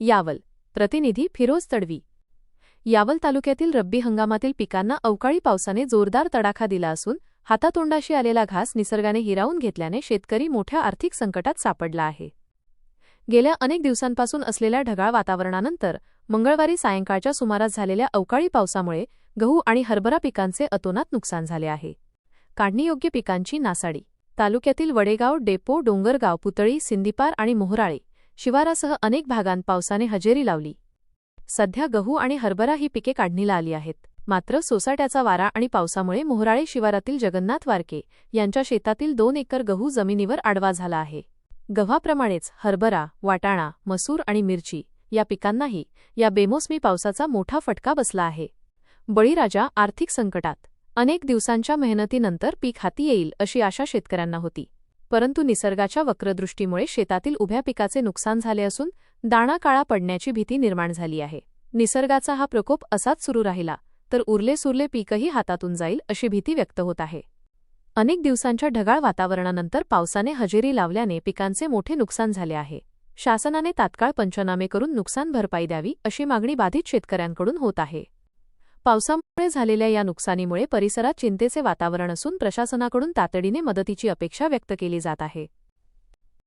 यावल प्रतिनिधी फिरोज तडवी. यावल तालुक्यातील रब्बी हंगामातील पिकांना अवकाळी पावसाने जोरदार तडाखा दिला असून हातातोंडाशी आलेला घास निसर्गाने हिरावून घेतल्याने शेतकरी मोठ्या आर्थिक संकटात सापडला आहे. गेल्या अनेक दिवसांपासून असलेल्या ढगाळ वातावरणानंतर मंगळवारी सायंकाळच्या सुमारास झालेल्या अवकाळी पावसामुळे गहू आणि हरभरा पिकांचे अतोनात नुकसान झाले आहे. काढणीयोग्य पिकांची नासाडी. तालुक्यातील वडेगाव डेपो डोंगरगाव पुतळी सिंदीपार आणि मोहराळे शिवारासह अनेक भागांत पावसाने हजेरी लावली. सध्या गहू आणि हरभरा ही पिके काढणीला आली आहेत. मात्र सोसाट्याचा वारा आणि पावसामुळे मोहराळे शिवारातील जगन्नाथ वारके यांच्या शेतातील दोन एकर गहू जमिनीवर आडवा झाला आहे. गव्हाप्रमाणेच हरभरा वाटाणा मसूर आणि मिरची या पिकांनाही या बेमोसमी पावसाचा मोठा फटका बसला आहे. बळीराजा आर्थिक संकटात. अनेक दिवसांच्या मेहनतीनंतर पीक हाती येईल अशी आशा शेतकऱ्यांना होती. परंतु निसर्गाच्या वक्रदृष्टीमुळे शेतातील उभ्या पिकाचे नुकसान झाले असून दाणा काळा पडण्याची भीती निर्माण झाली आहे. निसर्गाचा हा प्रकोप असाच सुरू राहिला तर उरले सुरले पीकही हातातून जाईल अशी भीती व्यक्त होत आहे. अनेक दिवसांच्या ढगाळ वातावरणानंतर पावसाने हजेरी लावल्याने पिकांचे मोठे नुकसान झाले आहे. शासनाने तात्काळ पंचनामे करून नुकसान भरपाई द्यावी अशी मागणी बाधित शेतकऱ्यांकडून होत आहे. पावसामुळे झालेल्या या नुकसानीमुळे परिसरात चिंतेचे वातावरण असून प्रशासनाकडून तातडीने मदतीची अपेक्षा व्यक्त केली जात आहे.